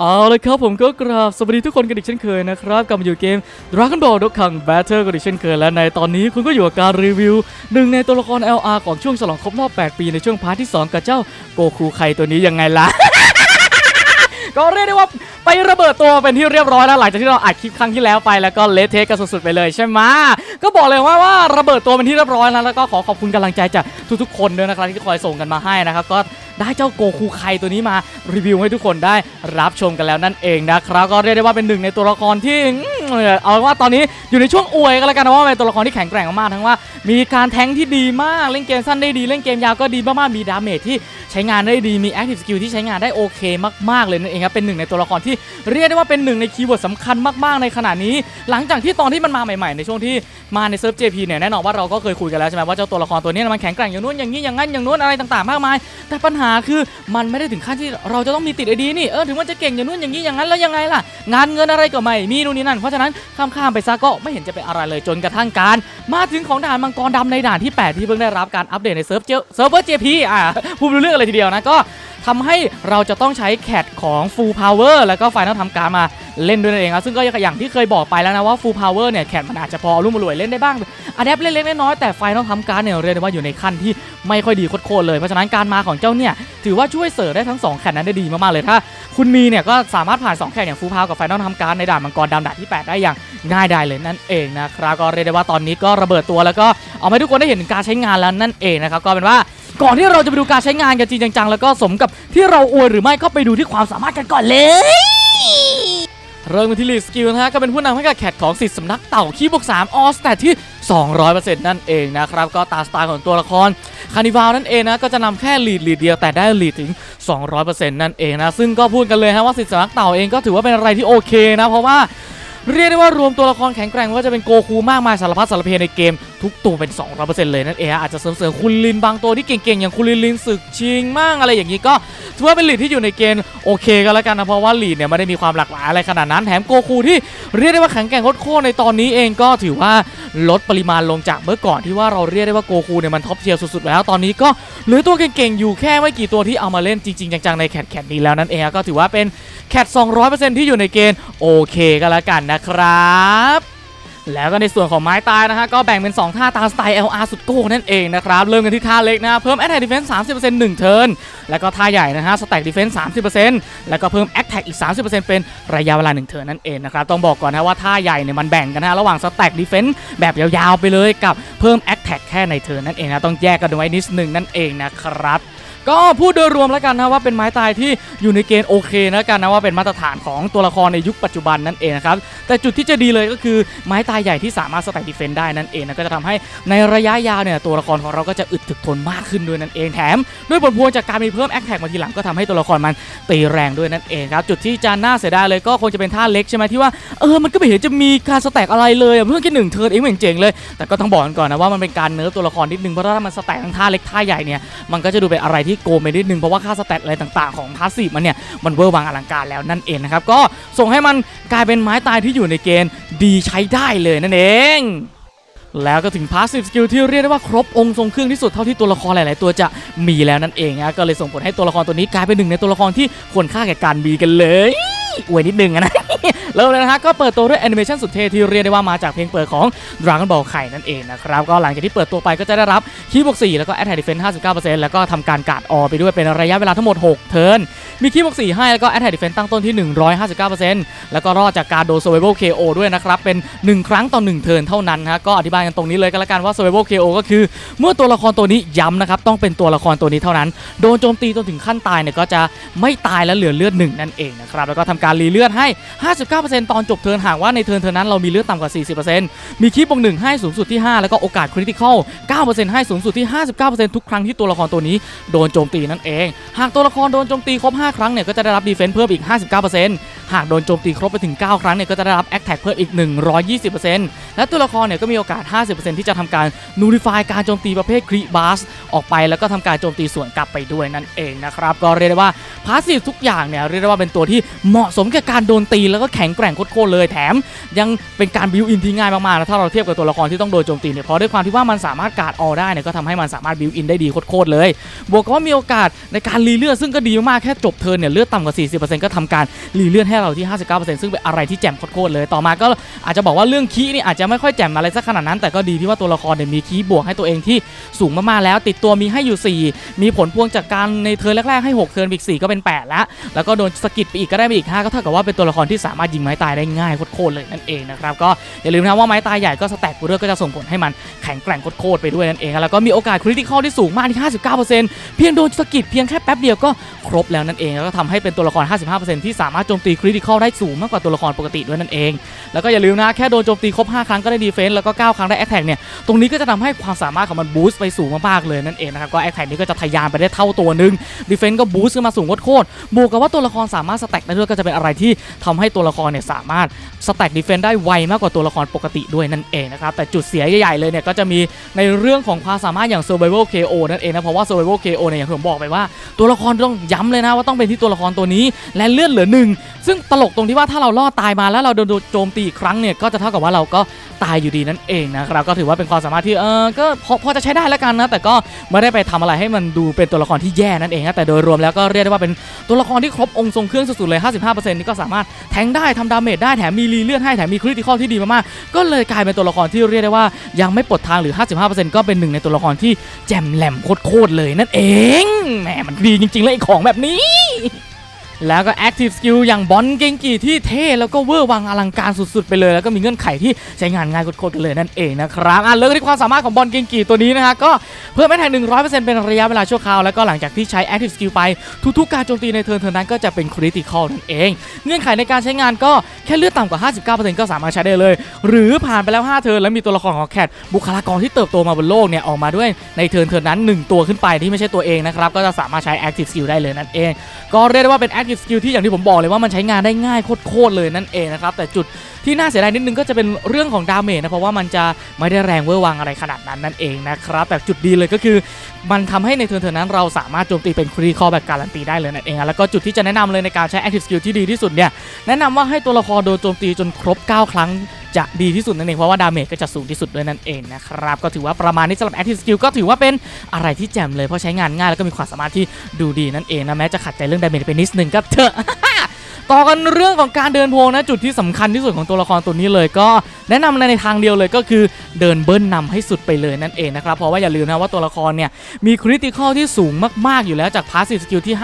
เอาเลยครับผมก็กราบสวัสดีทุกคนกันอีกเช่นเคยนะครับกลับมาอยู่เกม Dragon Ball Dokkan Battle กันอีกเช่นเคยและในตอนนี้คุณก็อยู่กับการรีวิวหนึ่งในตัวละคร LR ของช่วงฉลองครบรอบ 8 ปีในช่วงพาร์ทที่ 2 กับเจ้าโกคูไคตัวนี้ยังไงล่ะ ก็เรียกได้ว่าไประเบิดตัวเป็นที่เรียบร้อยแล้วหลังจากที่เราอัดคลิปครั้งที่แล้วไปแล้วก็เละเทะกันสุดๆไปเลยใช่ไหมก็บอกเลยว่าว่าระเบิดตัวเป็นที่เรียบร้อยแล้วแล้วก็ขอขอบคุณกำลังใจจากทุกๆคนด้วยนะครับที่คอยส่งกันมาให้นะครับก็ ได้เจ้าโกคูไคตัวนี้มารีวิวให้ทุกคนได้รับชมกันแล้วนั่นเองนะครับก็เรียกได้ว่าเป็นหนึ่งในตัวละครที่เอาว่าตอนนี้อยู่ในช่วงอวยกันแล้วกันนะว่าเป็นตัวละครที่แข็งแกร่งมากๆทั้งว่า มีการแทงที่ดีมากเล่นเกมสั้นได้ดีเล่นเกมยาวก็ดีมากๆมีดาเมจที่ใช้งานได้ดีมีแอคทีฟสกิลที่ใช้งานได้โอเคมากๆเลยนั่นเองครับเป็นหนึ่งในตัวละครที่เรียกได้ว่าเป็นหนึ่งในคีย์เวิร์ดสำคัญมากๆในขณะนี้ หลังจากที่ตอนที่มันมาใหม่ๆ ในช่วงที่มาในเซิร์ฟ JP เนี่ยแน่นอนว่าเราก็เคยคุยกันแล้วใช่ไหมว่าเจ้าตัวละครตัวนี้มันแข็งแกร่งอย่างนู้นอย่างนี้อย่างนั้นอย่างนู้นอะไรต่างๆมากมาย แต่ปัญหาคือมันไม่ได้ถึงขั้นที่เราจะต้องมีติดไอดีนี่เออถึงมันจะเก่งอย่างนู้นอย่างนี้อย่างนั้นแล้วยังไงล่ะ งานเงินอะไรก็ไม่มีนู่นนี่นั่นเพราะฉะนั้นข้ามๆไปซะก็ไม่เห็นจะเป็นอะไรเลยจนกระทั่งการ มาถึงของด่านมังกรดำในด่านที่ 8 ที่เพิ่งได้รับการอัปเดตในเซิร์ฟเจเซิร์ฟเวอร์ JP อ่าพูดเรื่องอะไรทีเดียวนะก็ ทำให้เราจะต้องใช้แคทของ Full Power แล้วก็ไฟนอลทำการมาเล่นด้วยนั่นเองครับซึ่งก็อย่างที่เคยบอกไปแล้วนะว่า Full Power เนี่ยแคทมันอาจจะพอรุ่มรวยเล่นได้บ้างอะแดปเล็กๆน้อยๆแต่ไฟนอลทำการเนี่ยเรียกได้ว่าอยู่ในขั้นที่ไม่ค่อยดีโคตรเลยเพราะฉะนั้นการมาของเจ้าเนี่ยถือว่าช่วยเสริมได้ทั้งสองแคทนั้นได้ดีมากๆเลยถ้า คุณมีเนี่ยก็สามารถผ่าน2แข่งอย่างฟูลพาวกับไฟนอลทำการในด่านมังกรดำด่านที่ 8 ได้อย่างง่ายได้เลยนั่นเองนะครับก็เรียกได้ว่าตอนนี้ก็ระเบิดตัวแล้วก็เอาให้ทุกคนได้เห็นการใช้งานแล้วนั่นเองนะครับก็เป็นว่า ก่อนที่เราจะไปดูการใช้งานกันจริงจังๆ แล้วก็สมกับที่เราอวยหรือไม่ก็ไปดูที่ความสามารถกันก่อนเลย เริ่มกันที่ลีสกิลนะฮะก็เป็นผู้นำให้กับแคทของสิทธิ์สำนักเต่าขี้บวก3ออสแต่ที่ 200%นั่นเองนะครับ ก็ตาสไตล์ของตัวละครคานิวาลนั่นเองนะ ก็จะนำแค่ลีดลีดเดียวแต่ได้ลีดถึง 200%นั่นเองนะ ซึ่งก็พูดกันเลยฮะว่าสิทธิ์สำนักเต่าเองก็ถือว่าเป็นอะไรที่โอเคนะเพราะว่า เรียกได้ว่ารวมตัวละครแข็งแกร่งว่าจะเป็นโกคูมากมายสารพัดสารเพในเกม ทุกตัวเป็น 200%เลยนั่นเองอาจจะเสริมๆคุณลินบางตัวที่เก่งๆ อย่างคุณลินลินศึกชิงมั่งอะไรอย่างนี้ก็ถือว่าเป็นลีดที่อยู่ในเกณฑ์โอเคก็แล้วกันนะเพราะว่าลีดเนี่ยไม่ได้มีความหลากหลายอะไรขนาดนั้นแถมโกคูที่เรียกได้ว่าแข็งแกร่งโคตรในตอนนี้เองก็ถือว่าลดปริมาณลงจากเมื่อก่อนที่ว่าเราเรียกได้ว่าโกคูเนี่ยมันท็อปเทียร์สุดๆแล้วตอนนี้ก็เหลือตัวเก่งๆอยู่แค่ไม่กี่ตัวที่เอามาเล่นจริงๆจังๆในแคทแคทนี้แล้วนั่นเองก็ถือว่าเป็นแคท200%ที่อยู่ในเกณฑ์โอเคก็แล้วกันนะครับ แล้วก็ในส่วนของไม้ตายนะฮะก็แบ่งเป็น 2 ท่าตามสไตล์ LR สุดโก้นั่นเองนะครับ เริ่มกันที่ท่าเล็กนะเพิ่ม Attack Defense 30% 1 เทิร์นแล้วก็ท่าใหญ่นะฮะ Stack Defense 30%แล้วก็เพิ่ม Attack อีก 30%เป็นระยะเวลา 1 เทิร์นนั่นเองนะครับ ต้องบอกก่อนนะว่าท่าใหญ่เนี่ยมันแบ่งกันนะฮะระหว่าง Stack Defense แบบยาวๆไปเลยกับเพิ่ม Attack แค่ในเทิร์นนั่นเองนะต้องแยกกันไว้นิดนึงนั่นเองนะครับ ก็พูดโดยรวมแล้วกันนะว่าเป็นไม้ตายที่อยู่ในเกณฑ์โอเคนะกันนะว่าเป็นมาตรฐานของตัวละครในยุคปัจจุบันนั่นเองนะครับแต่จุดที่จะดีเลยก็คือไม้ตายใหญ่ที่สามารถสแต็กดีเฟนต์ได้นั่นเองนะก็จะทำให้ในระยะยาวเนี่ยตัวละครของเราก็จะอึดถึกทนมากขึ้นด้วยนั่นเองแถม ด้วยผลพวงจากการมีเพิ่มแอคแท็กมาทีหลังก็ทำให้ตัวละครมันตีแรงด้วยนั่นเองครับจุดที่จะน่าเสียดายเลยก็คงจะเป็นท่าเล็กใช่ไหมที่ว่าเออมันก็ไม่เห็นจะมีการสแต็กอะไรเลยอะเพิ่งแค่หนึ่งเทิร์นเองเหมือนเจ๋งเลย แต่ก็ต้องบอกกันก่อนนะว่ามันเป็นการเนิร์ฟตัวละครนิดนึงเพราะถ้ามันสแต็กทั้งท่าเล็กท่าใหญ่เนี่ยมันก็จะดูเป็นอะไรที่โกไปนิดนึง เพราะว่าค่าสแตทอะไรต่างๆ ของพาสซีฟมันเนี่ย มันเวอร์วังอลังการแล้วนั่นเองนะครับ ก็ส่งให้มันกลายเป็นไม้ตายที่อยู่ในเกณฑ์ดีใช้ได้เลยนั่นเองแล้วก็ถึงพาสซีฟสกิลที่เรียกได้ว่าครบองค์ทรงเครื่องที่สุดเท่าที่ตัวละครหลาย ๆ ตัวจะมีแล้วนั่นเองนะก็เลยส่งผลให้ตัวละครตัวนี้กลายเป็นหนึ่งในตัวละครที่ควรค่าแก่การมีกันเลยอวยนิดนึงนะ เริ่มเลยนะฮะก็เปิดตัวด้วยแอนิเมชันสุดเท่ที่เรียกได้ว่ามาจากเพลงเปิดของ Dragon Ball ไข่นั่นเองนะครับ ก็หลังจากที่เปิดตัวไปก็จะได้รับคีบวก4แล้วก็ Attack Defense 59%แล้วก็ทำการการ์ดออไปด้วยเป็นระยะเวลาทั้งหมด 6 เทิร์นมีคีบวก4ให้แล้วก็ Attack Defense ตั้งต้นที่ 159%แล้วก็รอดจากการโดน Survival KO ด้วยนะครับเป็น 1 ครั้งต่อ1เทิร์นเท่านั้นฮะก็อธิบายกันตรงนี้เลยก็แล้วกันว่า Survival KO ก็คือ เมื่อตัวละครตัวนี้ย้ำนะครับต้องเป็นตัวละครตัวนี้เท่านั้น โดนโจมตีจนถึงขั้นตายเนี่ยก็จะไม่ตายและเหลือเลือดหนึ่งนั่นเองนะครับแล้วก็ทำการรีเลือดให้59%ตอนจบเทิร์นหากว่าในเทิร์นเทิร์นนั้นเรามีเลือดต่ำกว่า 40%มีคีบบวกหนึ่งให้สูงสุดที่ 5 แล้วก็โอกาสคริติคอล9%ให้สูงสุดที่ 59%ทุกครั้งที่ตัวละครตัวนี้โดนโจมตีนั่นเอง หากตัวละครโดนโจมตีครบ 5 ครั้งเนี่ยก็จะได้รับดีเฟนส์เพิ่มอีก 59%หากโดนโจมตีครบไปถึง 9 ครั้งเนี่ยก็จะได้รับ Attack เพิ่มอีก 120%และตัวละครเนี่ยก็มีโอกาส 50%ที่จะทำการ Nullify การโจมตีประเภทครีบาสออกไปแล้วก็ทำการโจมตีสวนกลับไปด้วยนั่นเองนะครับก็เรียกได้ว่าพาสซีฟทุกอย่างเนี่ยเรียกได้ว่าเป็นตัวที่เหมาะสมกับการโดนตีแล้วก็แข็งแกร่งโคตรเลย แถมยังเป็นการบิวอินที่ง่ายมากๆนะถ้าเราเทียบกับตัวละครที่ต้องโดนโจมตีเนี่ยเพราะด้วยความที่ว่ามันสามารถการ์ดออได้เนี่ยก็ทำให้มันสามารถบิวอินได้ดีโคตรเลย บวกกับว่ามีโอกาสในการรีเลือดซึ่งก็ดีมากๆแค่จบเทิร์นเนี่ยเลือดต่ำกว่า 40%ก็ทำการรีเลือดให้เราที่ 59%ซึ่งเป็นอะไรที่แจ่มโคตรเลย ต่อมาก็อาจจะบอกว่าเรื่องคีย์นี่อาจจะไม่ค่อยแจ่มอะไรสักขนาดนั้นแต่ก็ดีที่ว่าตัวละครเนี่ยมีคีย์บวกให้ตัวเองที่สูงมากๆแล้ว ติดตัวมีให้อยู่ 4 มีผลพวงจากการในเทิร์นแรกๆให้ 6 เทิร์นอีก4ก็เป็น 8 แล้ว แล้วก็โดนสกิดไปอีกก็ได้ไปอีก 5 ก็เท่ากับว่าเป็นตัวละครที่สามารถยิงไม้ตายได้ง่ายโคตรเลยนั่นเองนะครับก็อย่าลืมนะว่าไม้ตายใหญ่ก็สแต็กเรื่องก็จะส่งผลให้มันแข็งแกร่งโคตรไปด้วยนั่นเองแล้วก็มีโอกาสคริติคอลที่สูงมากที่59%เพียงโดนสกิดเพียงแค่แป๊บเดียวก็ครบแล้วนั่นเองแล้วก็ทำให้เป็นตัวละคร 55%ที่สามารถโจมตีคริติคอลได้สูงมากกว่าตัวละครปกติด้วยนั่นเองแล้วก็อย่าลืมนะแค่โดนโจมตีครบ 5 ครั้งก็ได้ดีเฟนส์แล้วก็ 9 ครั้งได้แอคแท็กเนี่ยตรงนี้ก็จะทำให้ความสามารถของมันบูสต์ไปสูงมากๆเลยนั่นเองนะครับก็แอคแท็กนี้ก็จะทะยานไปได้เท่าตัวหนึ่งดีเฟนส์ก็บูสต์ขึ้นมาสูงโคตรบวกกับว่าตัวละครสามารถสแต็กได้ด้วยก็จะเป็นอะไรที่ทำให้ตัวละครเนี่ยสามารถสแต็กดีเฟนส์ได้ไวมากกว่าตัวละครปกติด้วยนั่นเองนะครับ แต่จุดเสียใหญ่ๆเลยเนี่ยก็จะมีในเรื่องของความสามารถอย่าง survival KO นั่นเองนะ เพราะว่า survival KO เนี่ยอย่างที่ผมบอกไปว่าตัวละครต้องย้ำเลยนะว่าต้องเป็นที่ตัวละครตัวนี้และเลื่อนเหลือหนึ่งซึ่งตลกตรงที่ว่าถ้าเราล่อตายมาแล้วเราโดนโจมตีอีกครั้งเนี่ยก็จะเท่ากับว่าเราก็ตายอยู่ดีนั่นเองนะครับก็ถือว่าเป็นความสามารถที่เออก็พอจะใช้ได้แล้วกันนะ แต่ก็ไม่ได้ไปทำอะไรให้มันดูเป็นตัวละครที่แย่นั่นเองนะแต่โดยรวมแล้วก็เรียกได้ว่าเป็นตัวละครที่ครบองค์ทรงเครื่องสุดๆเลย 55%นี่ก็สามารถแทงได้ทำดาเมจได้แถมมีรีเลือดให้แถมมีคริติคอลที่ดีมากๆก็เลยกลายเป็นตัวละครที่เรียกได้ว่ายังไม่ปลดทางหรือ 55%ก็เป็นหนึ่งในตัวละครที่แจ่มแหลมโคตรๆเลยนั่นเองแหมมันดีจริงๆเลยของแบบนี้ แล้วก็ Active Skill อย่างบอลเกงกีที่เท่แล้วก็เวอร์วังอลังการสุดๆ ไปเลย แล้วก็มีเงื่อนไขที่ใช้งานง่ายโคตรๆเลยนั่นเองนะครับอะเริ่มที่ความสามารถของบอลเกงกีตัวนี้นะฮะก็เพิ่มแอตแทก100%เป็นระยะเวลาชั่วคราว แล้วก็หลังจากที่ใช้ Active Skill ไปทุกๆการโจมตีในเทิร์นเทิร์นนั้นก็จะเป็น Critical นั่นเอง เงื่อนไขในการใช้งานก็แค่เลือดต่ำกว่า 59%ก็สามารถใช้ได้เลย หรือผ่านไปแล้ว 5 เทิร์นแล้วมีตัวละครของแคทบุคลากรที่เติบโตมาบนโลกเนี่ยออกมาด้วยในเทิร์นเทิร์นนั้น 1 ตัวขึ้นไปที่ไม่ใช่ตัวเองนะครับก็จะสามารถใช้ Active Skill ได้เลยนั่นเอง ก็เรียกได้ว่าเป็น Active กิจสกิลที่อย่างที่ผมบอกเลยว่ามันใช้งานได้ง่ายโคตรเลยนั่นเองนะครับแต่จุดที่น่าเสียดายนิดนึงก็จะเป็นเรื่องของดาเมจนะเพราะว่ามันจะไม่ได้แรงเวอร์วังอะไรขนาดนั้นนั่นเองนะครับแต่จุดดีเลยก็คือ มันทำให้ในเทิร์นนั้นเราสามารถโจมตีเป็นครีคอแบบการันตีได้เลยนั่นเองแล้วก็จุดที่จะแนะนำเลยในการใช้แอคทีฟสกิลที่ดีที่สุดเนี่ยแนะนำว่าให้ตัวละครโดนโจมตีจนครบ 9 ครั้ง จะดีที่สุดนั่นเองเพราะว่าดาเมจก็จะสูงที่สุดด้วยนั่นเองนะครับก็ถือว่าประมาณนี้สำหรับแอคทีฟสกิลก็ถือว่าเป็นอะไรที่แจ่มเลยเพราะใช้งานง่ายแล้วก็มีความสามารถที่ดูดีนั่นเองนะแม้จะขัดใจเรื่องดาเมจไปนิดนึงก็เถอะต่อกันเรื่องของการเดินโพลนะจุดที่สำคัญที่สุดของตัวละครตัวนี้เลยก็ แนะนำในทางเดียวเลยก็คือเดินเบิ้ลนำให้สุดไปเลยนั่นเองนะครับ เพราะว่าอย่าลืมนะว่าตัวละครเนี่ยมีคริติคอลที่สูงมากๆอยู่แล้วจากพาสซีฟสกิลที่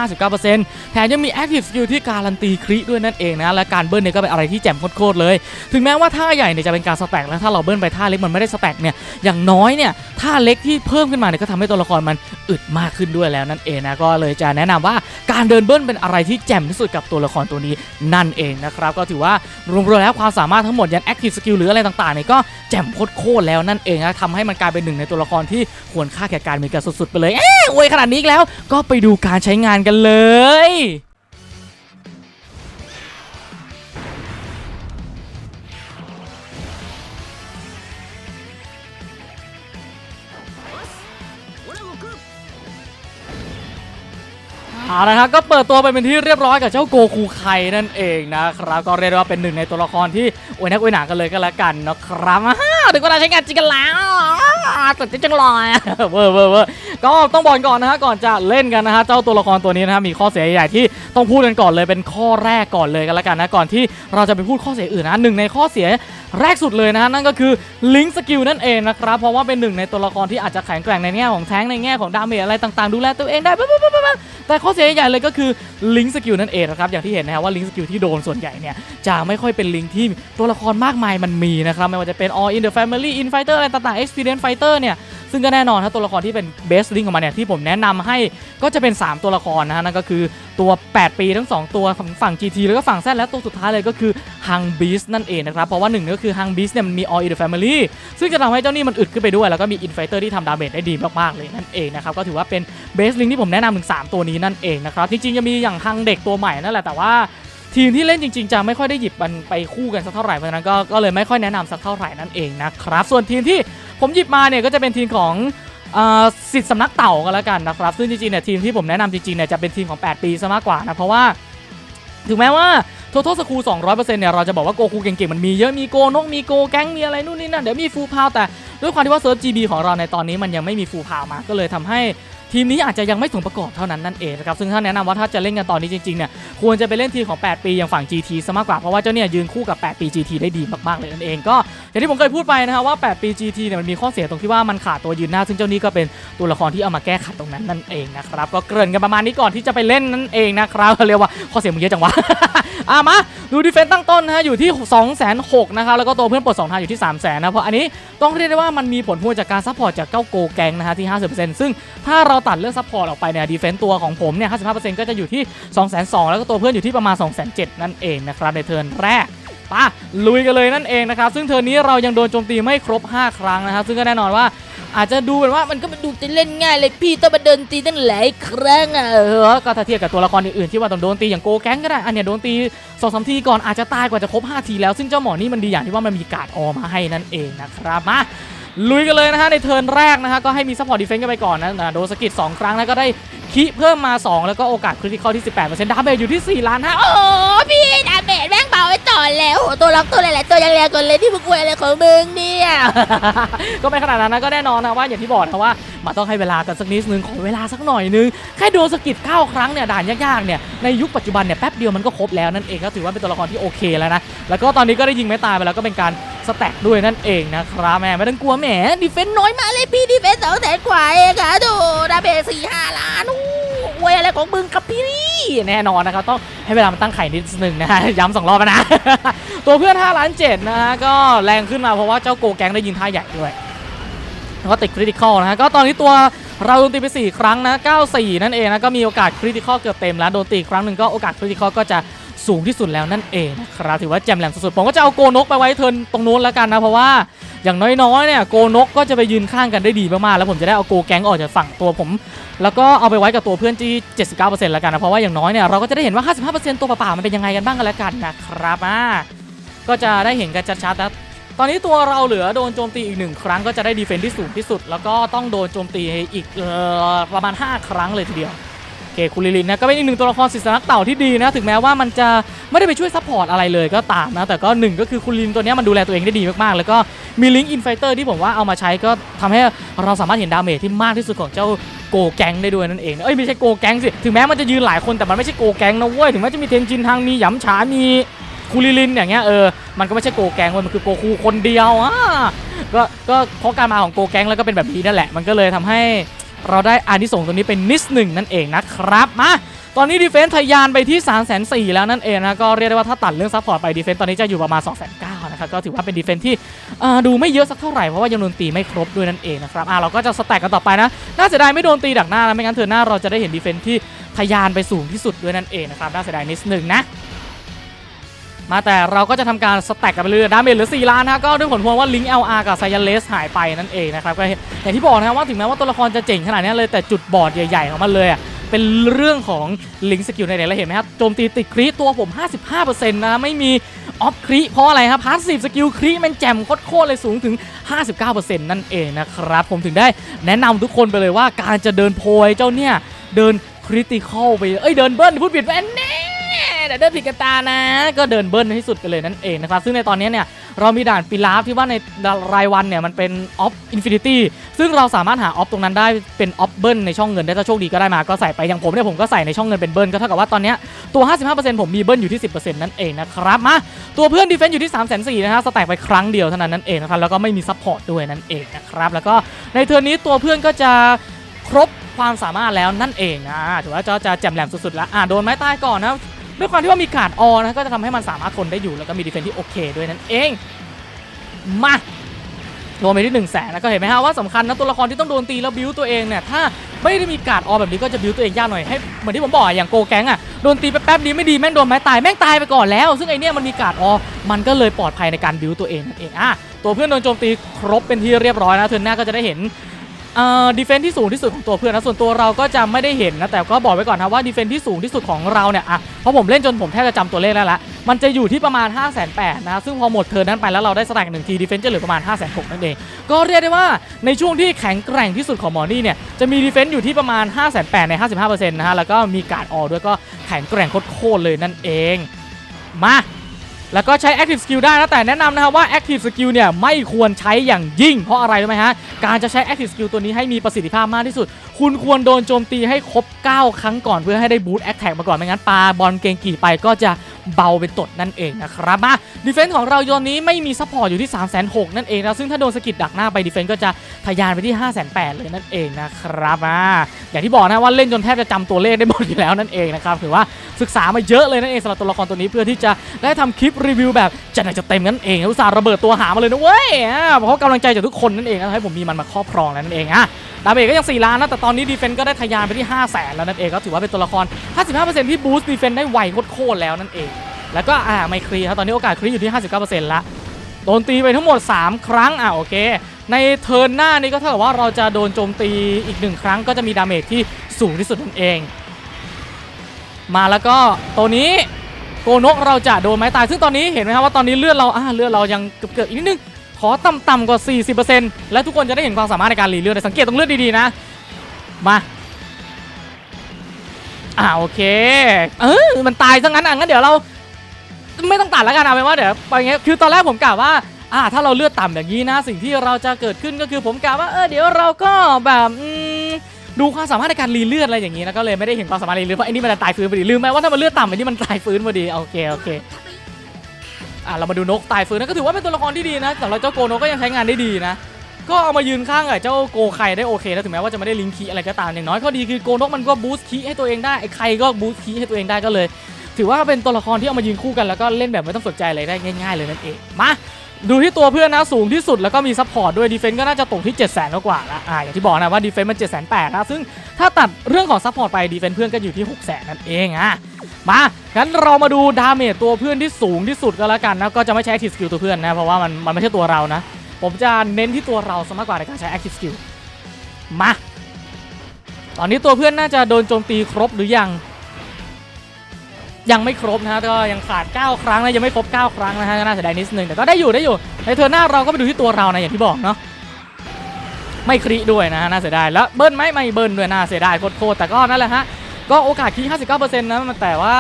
59%แถมยังมีแอคทีฟสกิลที่การันตีคริด้วยนั่นเองนะและการเบิ้ลเนี่ยก็เป็นอะไรที่แจ่มโคตรเลย ถึงแม้ว่าท่าใหญ่เนี่ยจะเป็นการสแต็กแล้วถ้าเราเบิ้ลไปท่าเล็กมันไม่ได้สแต็กเนี่ยอย่างน้อยเนี่ยท่าเล็กที่เพิ่มขึ้นมาเนี่ยก็ทำให้ตัวละครมันอึดมากขึ้นด้วยแล้วนั่นเองนะก็เลยจะแนะนำว่าการเดินเบิ้ลเป็นอะไรที่แจ่มที่สุดกับตัวละครตัวนี้นั่นเองนะครับก็ถือว่ารวมๆแล้วความสามารถทั้งหมดยันแอคทีฟสกิลหรืออะไรต่างๆเนี่ยก็แจ่มโคตรแล้วนั่นเองนะทำให้มันกลายเป็นหนึ่งในตัวละครที่ควรค่าแก่การมีกันสุดๆ ไปเลยเอ้อวยขนาดนี้แล้วก็ไปดูการใช้งานกันเลย เอาละครับก็เปิดตัวไปเป็นที่เรียบร้อยกับเจ้าโกคูไคนั่นเองนะครับก็เรียกว่าเป็นหนึ่งในตัวละครที่อวยนักอวยหนากันเลยก็แล้วกันนะครับอ้าถึงเวลาใช้งานจริงกันแล้วตื่นเต้นจังเลยเวอร์เวอร์เวอร์ก็ต้องบอกก่อนนะฮะก่อนจะเล่นกันนะฮะเจ้าตัวละครตัวนี้นะฮะมีข้อเสียใหญ่ที่ต้องพูดกันก่อนเลยเป็นข้อแรกก่อนเลยกันแล้วกันนะก่อนที่เราจะไปพูดข้อเสียอื่นนะหนึ่งในข้อเสีย แรกสุดเลยนะฮะนั่นก็คือลิงก์สกิลนั่นเองนะครับ เพราะว่าเป็นหนึ่งในตัวละครที่อาจจะแข็งแกร่งในแง่ของแท้งในแง่ของดาเมจอะไรต่างๆ ดูแลตัวเองได้ปั๊บปั๊บปั๊บปั๊บแต่ข้อเสียใหญ่เลยก็คือลิงก์สกิลนั่นเองนะครับอย่างที่เห็นนะฮะว่าลิงก์สกิลที่โดนส่วนใหญ่เนี่ยจะไม่ค่อยเป็นลิงก์ที่ตัวละครมากมายมันมีนะครับไม่ว่าจะเป็น all in the family in fighter อะไรต่างๆ experience fighter เนี่ยซึ่งก็แน่นอนถ้าตัวละครที่เป็น best link ของมันเนี่ยที่ผมแนะนำให้ก็จะเป็น 3 ตัวละครนะฮะนั่นก็คือ ตัว 8 ปีทั้ง 2 ตัวฝั่งฝั่ง GT แล้วก็ฝั่ง Z และตัวสุดท้ายเลยก็คือ Hung Beast นั่นเองนะครับ เพราะว่าหนึ่งก็คือ Hung Beast เนี่ยมันมี all in the family ซึ่งจะทำให้เจ้านี่มันอึดขึ้นไปด้วย แล้วก็มี in fighter ที่ทำดาเมจได้ดีมากๆเลยนั่นเองนะครับก็ถือว่าเป็นเบสลิงที่ผมแนะนำถึง 3 ตัวนี้นั่นเองนะครับจริงๆจะมีอย่างฮังเด็กตัวใหม่นั่นแหละแต่ว่าทีมที่เล่นจริงๆจะไม่ค่อยได้หยิบมันไปคู่กันสักเท่าไหร่เพราะฉะนั้นก็ก็เลยไม่ค่อยแนะนำสักเท่าไหร่นั่นเองนะครับส่วนทีมที่ผมหยิบมาเนี่ยก็จะเป็นทีมของ สิทธิ์สำนักเต่ากันแล้วกันนะครับ ซึ่งจริงๆเนี่ยทีมที่ผมแนะนำจริงๆเนี่ยจะเป็นทีมของ 8 ปีซะมากกว่านะเพราะว่าถึงแม้ว่าท o ท a l สคู200%เปอร์เซ็นต์เนี่ยเราจะบอกว่าโกคูเก่งๆ มันมีเยอะมีโกนกมีโกแก๊งมีอะไรนู่นนี่นั่นเดี๋ยวมีฟูพาวแต่ด้วยความที่ว่าเซิร์ฟจีบีของเราในตอนนี้มันยังไม่มีฟูพาวมาก็เลยทำให้ ทีมนี้อาจจะยังไม่สมประกอบเท่านั้นนั่นเองนะครับซึ่งถ้าแนะนำว่าถ้าจะเล่นกันตอนนี้จริงๆเนี่ยควรจะไปเล่นทีมของ 8 ปีอย่างฝั่ง GT ซะมากกว่าเพราะว่าเจ้าเนี่ยยืนคู่กับ 8 ปี GT ได้ดีมากๆเลยนั่นเองก็อย่างที่ผมเคยพูดไปนะครับว่า 8 ปี GT เนี่ยมันมีข้อเสียตรงที่ว่ามันขาดตัวยืนหน้า ซึ่งเจ้านี้ก็เป็นตัวละครที่เอามาแก้ขัดตรงนั้นนั่นเองนะครับก็เกริ่นกันประมาณนี้ก่อนที่จะไปเล่นนั่นเองนะครับเรียกว่าข้อเสียมึงเยอะจังวะอะมาดูดีเฟนต์ตั้งต้นนะฮะอยู่ที่ 2 6 0 0 0นะครับแล้วก็ตัวเพื่อนปลด2ทางอยู่ที่ 3 0 0 0 0นะเพราะอันนี้ต้องเรียกได้ว่ามันมีผลพวงจากการซัพพอร์ตจากเก้าโกแกงนะฮะที่ 50%ซึ่งถ้าเราตัดเรื่องซัพพอร์ตออกไปเนี่ยดีเฟนต์ตัวของผมเนี่ย 55%ก็จะอยู่ที่2 2 0 0 0 แล้วก็ตัวเพื่อนอยู่ที่ประมาณ2 7 0 0 0 นั่นเองนะครับในเทิร์นแรกปะลุยกันเลยนั่นเองนะครับ ซึ่งเทิร์นนี้เรายังโดนโจมตีไม่ครบ 5 ครั้งนะครับ ซึ่งก็แน่นอนว่าอาจจะดูเป็นว่ามันก็ดูจะเล่นง่ายเลยพี่ต้องมาเดินตีตั้งหลายครั้งอะเออก็ถ้าเทียบกับตัวละครอื่นๆที่ว่าต้องโดนตีอย่างโกแก๊งก็ได้ อันเนี้ยโดนตีสองสามทีก่อนอาจจะตายกว่าจะครบ 5 ทีแล้ว ซึ่งเจ้าหมอนี่มันดีอย่างที่ว่ามันมีการ์ดออมาให้นั่นเองนะครับมา ลุยกันเลยนะฮะในเทิร์นแรกนะฮะก็ให้มีซัพพอร์ตดีเฟนต์กันไปก่อนนะนะโดนสกิด2ครั้งนะก็ได้คิเพิ่มมา 2 แล้วก็โอกาสคริติคอลที่ 18%ดาเมจอยู่ที่4ล้านห้าโอ้พี่ดาเมจแม่งเบาไปต่อแล้วโอ้ตัวล็อกตัวหลายๆตัวยังแรงกว่าเลยที่มึงกลัวอะไรของมึงเนี่ยก็ไม่ขนาดนั้นนะก็แน่นอนนะว่าอย่างที่บอกนะว่ามันต้องให้เวลากันสักนิดนึงขอเวลาสักหน่อยนึงแค่โดนสะกิดเก้าครั้งเนี่ยด่านยากๆเนี่ยในยุคปัจจุบันเนี่ยแป๊บเดียวมันก็ครบแล้วนั่นเองก็ถือว่าเป็นตัวละครที่โอเคแล้วนะแล้วก็ตอนนี้ก็ได้ยิงไม่ตายไปแล้วก็เป็นการ สแต็กด้วยนั่นเองนะครับแม่ไม่ต้องกลัวแหมดิเฟนต์น้อยมากเลยพี่ดีเฟนสองแสนกว่าเองอะดูดาเมจสี่ห้าล้านอู้อวยอะไรของมึงครับพี่แน่นอนนะครับต้องให้เวลามันตั้งไข่นิดนึงนะฮะย้ำสองรอบนะ ตัวเพื่อน5ล้าน7นะฮะก็แรงขึ้นมาเพราะว่าเจ้าโกแกงได้ยิงท่าใหญ่ด้วยแล้วก็ติดคริติคอลนะฮะก็ตอนนี้ตัวเราโดนตีไป 4 ครั้งนะ 94 นั่นเองนะ ก็มีโอกาสคริติคอลเกือบเต็มแล้ว โดนตีครั้งหนึ่งก็โอกาสคริติคอลก็จะ สูงที่สุดแล้วนั่นเองนะครับถือว่าแจ่มแหลมสุดๆผมก็จะเอาโกนกไปไว้เทินตรงนู้นแล้วกันนะเพราะว่าอย่างน้อยๆเนี่ยโกนกก็จะไปยืนข้างกันได้ดีมากๆแล้วผมจะได้เอาโกแก๊งออกจากฝั่งตัวผม แล้วก็เอาไปไว้กับตัวเพื่อนที่ 79%แล้วกันนะเพราะว่าอย่างน้อยเนี่ยเราก็จะได้เห็นว่า 55%ตัวเปล่าๆมันเป็นยังไงกันบ้างกันแล้วกันนะครับอ่าก็จะได้เห็นกันชัดๆนะตอนนี้ตัวเราเหลือโดนโจมตีอีกหนึ่งครั้งก็จะได้ดีเฟนที่สูงที่สุด แล้วก็ต้องโดนโจมตีอีกเออประมาณ 5 ครั้งเลยทีเดียว เคคุณลิลินนะก็เป็นอีกหนึ่งตัวละครศิษนักเต่าที่ดีนะถึงแม้ว่ามันจะไม่ได้ไปช่วยซัพพอร์ตอะไรเลยก็ตามนะแต่ก็หนึ่งก็คือคุณลินตัวนี้มันดูแลตัวเองได้ดีมากๆ แล้วก็มีลิงก์อินไฟเตอร์ที่ผมว่าเอามาใช้ก็ทำให้เราสามารถเห็นดาเมจที่มากที่สุดของเจ้าโกแก๊งได้ด้วยนั่นเองเอ้ยไม่ใช่โกแก๊งสิถึงแม้มันจะยืนหลายคนแต่มันไม่ใช่โกแก๊งนะเว้ยถึงแม้จะมีเทนจินทางมีหยำฉามีคูลิลินอย่างเงี้ยเออ มันก็ไม่ใช่โกแกงเว้ย มันคือโกคูคนเดียวอะก็ ก็เพราะการมาของโกแกงแล้วก็เป็นแบบนี้นั่นแหละ มันก็เลยทำให้ เราได้อานิสงส์ตรงนี้เป็นนิสหนึ่งนั่นเองนะครับมาตอนนี้ดีเฟนส์ทะยานไปที่ 3 4 0 0 0แล้วนั่นเองนะก็เรียกได้ว่าถ้าตัดเรื่องซัพพอร์ตไปดีเฟนส์ตอนนี้จะอยู่ประมาณ 2 9 0 0 0นะครับก็ถือว่าเป็นดีเฟนส์ที่ดูไม่เยอะสักเท่าไหร่เพราะว่ายังโดนตีไม่ครบด้วยนั่นเองนะครับอ่าเราก็จะสแต็กกันต่อไปนะ น่าเสียดายไม่โดนตีดักหน้านะไม่งั้นเธอหน้าเราจะได้เห็นดีเฟนส์ที่ทะยานไปสูงที่สุดด้วยนั่นเองนะครับน่าเสียดายนิดหนึ่งนะ มาแต่เราก็จะทำการสแต็กกันไปเรื่อยดาเมจเหลือ 4 ล้านนะก็ด้วยผลพวงว่าลิงก์ LR กับไซยันเลสหายไปนั่นเองนะครับก็อย่างที่บอกนะว่าถึงแม้ว่าตัวละครจะเจ๋งขนาดนี้เลยแต่จุดบอดใหญ่ๆของมันเลยอะเป็นเรื่องของลิงก์สกิลในเด็กเราเห็นไหมครับโจมตีติดครีตัวผม 55%นะไม่มีออฟครีเพราะอะไรครับพาสซีฟสกิลครีมันแจ่มโคตรๆเลยสูงถึง 59%นั่นเองนะครับผมถึงได้แนะนำทุกคนไปเลยว่าการจะเดินโพยเจ้าเนี่ยเดินคริติคอลไปเอ้ยเดินเบิ้ลพูดผิดแน่แน่ แต่เดินผิดกันตานะ ก็เดินเบิ้ลให้สุดไปเลยนั่นเองนะครับ ซึ่งในตอนนี้เนี่ยเรามีด่านปีลาฟที่ว่าในรายวันเนี่ยมันเป็นออฟอินฟินิตี้ซึ่งเราสามารถหาออฟตรงนั้นได้เป็นออฟเบิ้ลในช่องเงินได้ถ้าโชคดีก็ได้มาก็ใส่ไปอย่างผมเนี่ยผมก็ใส่ในช่องเงินเป็นเบิ้ลก็เท่ากับว่าตอนนี้ตัว 55%ผมมีเบิ้ลอยู่ที่ 10%นั่นเองนะครับมาตัวเพื่อนดีเฟนซ์อยู่ที่3 4 0 0 0นะฮะสแต็กไปครั้งเดียวเท่านั้นนั่นเองนะครับแล้วก็ไม่มีซัพพอร์ตด้วยนั่นเองนะครับแล้วก็ในเทอร์นี้ตัวเพื่อนก็จะครบความสามารถแล้วนั่นเองนะถือว่าจะจะแจ่มแหลมสุดๆแล้วอ่าโดนไม้ตายก่อนนะ ด้วยความที่ว่ามีการ์ดออนะก็จะทำให้มันสามารถทนได้อยู่แล้วก็มีดีเฟนที่โอเคด้วยนั่นเอง มารวมไปที่1นึ่งแสนแล้วก็เห็นไหมฮะว่าสำคัญนะตัวละครที่ต้องโดนตีแล้วบิวตัวเองเนี่ยถ้าไม่ได้มีการ์ดออแบบนี้ก็จะบิวตัวเองยากหน่อยให้เหมือนที่ผมบอกอย่างโกแก๊งอะโดนตีไปแป๊บนี้ไม่ดีแม่งโดนไม้ตายแม่งตายไปก่อนแล้ว ซึ่งไอเนี้ยมันมีการ์ดออมันก็เลยปลอดภัยในการบิวตัวเองนั่นเองอะตัวเพื่อนโดนโจมตีครบเป็นที่เรียบร้อยนะเทิร์นหน้าก็จะได้เห็น ดีเฟนที่สูงที่สุดของตัวเพื่อนนะส่วนตัวเราก็จะไม่ได้เห็นนะแต่ก็บอกไว้ก่อนนะว่าดีเฟนที่สูงที่สุดของเราเนี่ยอะเพราะผมเล่นจนผมแทบจะจำตัวเลขแล้วละมันจะอยู่ที่ประมาณ 5 8 0 0 0นะซึ่งพอหมดเทิร์นนั้นไปแล้วเราได้สแต็กหนึ่งทีดีเฟนจะเหลือประมาณ 5 6 0 0 0นั่นเองก็เรียกได้ว่าในช่วงที่แข็งแกร่งที่สุดของมอนี่เนี่ยจะมีดีเฟนต์อยู่ที่ประมาณ 5 8 0 0 0ใน55%นะฮะแล้วก็มีการออด้วยก็แข็งแกร่งโคตรเลยนั่นเองมา แล้วก็ใช้ Active Skill ได้นะแต่แนะนำนะครับว่า Active Skill เนี่ยไม่ควรใช้อย่างยิ่ง เพราะอะไรรู้ไหมฮะ การจะใช้ Active Skill ตัวนี้ให้มีประสิทธิภาพมากที่สุด คุณควรโดนโจมตีให้ครบ 9 ครั้งก่อนเพื่อให้ได้บูตแอคแท็กมาก่อน ไม่งั้นปาบอลเกงกี่ไปก็จะ เบาเป็นตดนั่นเองนะครับมาดีเฟนส์ของเราตอนนี้ไม่มีซัพพอร์ตอยู่ที่ 3 6 0 0 0นั่นเองนะซึ่งถ้าโดนสกิดดักหน้าไปดีเฟนส์ก็จะทะยานไปที่5 8 0 0 0เลยนั่นเองนะครับอ่าอย่างที่บอกนะว่าเล่นจนแทบจะจำตัวเลขได้หมดอยู่แล้วนั่นเองนะครับถือว่าศึกษามาเยอะเลยนั่นเองสำหรับตัวละครตัวนี้เพื่อที่จะได้ทำคลิปรีวิวแบบจัดหนักจัดเต็มนั่นเองอุตส่าห์ระเบิดตัวหามาเลยนะเว้ยอ่าเพราะกำลังใจจากทุกคนนั่นเองนะให้ผมมีมันมาครอบครองแล้วนั่นเองอะดาเมจก็ยัง 4 ล้านนะ แต่ตอนนี้ดีเฟนต์ก็ได้ทะยานไปที่ 5 0 0แสนแล้วนั่นเอง ก็ถือว่าเป็นตัวละคร 55%ที่บูสต์ดีเฟนต์ได้ไวโคตรแล้วนั่นเอง แล้วก็อ่าไม่ครีครับตอนนี้โอกาสครีอยู่ที่ 59%ละโดนตีไปทั้งหมด 3 ครั้งอะโอเค ในเทิร์นหน้านี้ก็เท่ากับว่าเราจะโดนโจมตีอีกหนึ่งครั้งก็จะมีดาเมจที่สูงที่สุดนั่นเอง มาแล้วก็ตัวนี้โกนกเราจะโดนไม้ตาย ซึ่งตอนนี้เห็นไหมครับว่าตอนนี้เลือดเราอ่าเลือดเรายังเกือบๆอีกนิดนึงขอต่ำๆกว่า 40%และทุกคนจะได้เห็นความสามารถในการรีเลือดสังเกตตรงเลือดดีๆนะมาอ่าโอเค เออมันตายซะงั้นอะงั้นเดี๋ยวเรา ไม่ต้องตัดแล้วกันเอาเป็นว่าเดี๋ยวไปอย่างเงี้ยคือตอนแรกผมกะว่าอ่าถ้าเราเลือดต่ำอย่างนี้นะ สิ่งที่เราจะเกิดขึ้นก็คือผมกะว่าเออเดี๋ยวเราก็แบบดูความสามารถในการรีเลือดอะไรอย่างนี้นะก็เลยไม่ได้เห็นความสามารถรีเลือดเพราะไอ้นี่มันตายฟื้นพอดีลืมไหมว่าถ้ามันเลือดต่ำไอ้นี่มันตายฟื้นพอดีโอเคโอเคอะเรามาดูนกตายฟื้นนะก็ถือว่าเป็นตัวละครที่ดีนะสำหรับเจ้าโกนก็ยังใช้งานได้ดีนะก็เอามายืนข้างกับเจ้าโกไคได้โอเคนะถึงแม้ว่าจะไม่ได้ลิงคีอะไรก็ตามอย่างน้อยข้อดีคือโกนกมันก็บูสต์คีให้ตัวเองได้ไอ้ไคก็บูสต์คีให้ตัวเองได้ก็เลย ถือว่าเป็นตัวละครที่เอามายืนคู่กันแล้วก็เล่นแบบไม่ต้องสนใจอะไรได้ง่าย ๆ เลยนั่นเองมาดูที่ตัวเพื่อนนะสูงที่สุดแล้วก็มีซัพพอร์ตด้วยดีเฟนต์ก็น่าจะตกที่ 7 0 0 0 0 0กว่าละอ่าอย่างที่บอกนะว่าดีเฟนต์มัน 7 8 0 0 0นะซึ่งถ้าตัดเรื่องของซัพพอร์ตไปดีเฟนต์เพื่อนก็อยู่ที่ 6 0 0 0 0นั่นเองอะมางั้นเรามาดูดาเมจตัวเพื่อนที่สูงที่สุดก็แล้วกันนะก็จะไม่ใช้ active skill ตัวเพื่อนนะเพราะว่ามันมันไม่ใช่ตัวเรานะ ผมจะเน้นที่ตัวเราซะมากกว่าในการใช้ active skill มาตอนนี้ตัวเพื่อนน่าจะโดนโจมตีครบหรือยัง ยังไม่ครบนะฮะก็ยังขาด 9 ครั้งนะยังไม่ครบ 9 ครั้งนะฮะก็น่าเสียดายนิดนึงแต่ก็ได้อยู่ได้อยู่ในเทอร์หน้าเราก็ไปดูที่ตัวเรานะอย่างที่บอกเนาะไม่คริด้วยนะฮะน่าเสียดายแล้วเบิ้ลไหมไม่เบิ้ลด้วยน่าเสียดายโคตรแต่ก็นั่นแหละฮะก็โอกาสคริ59%นะมันแต่ว่า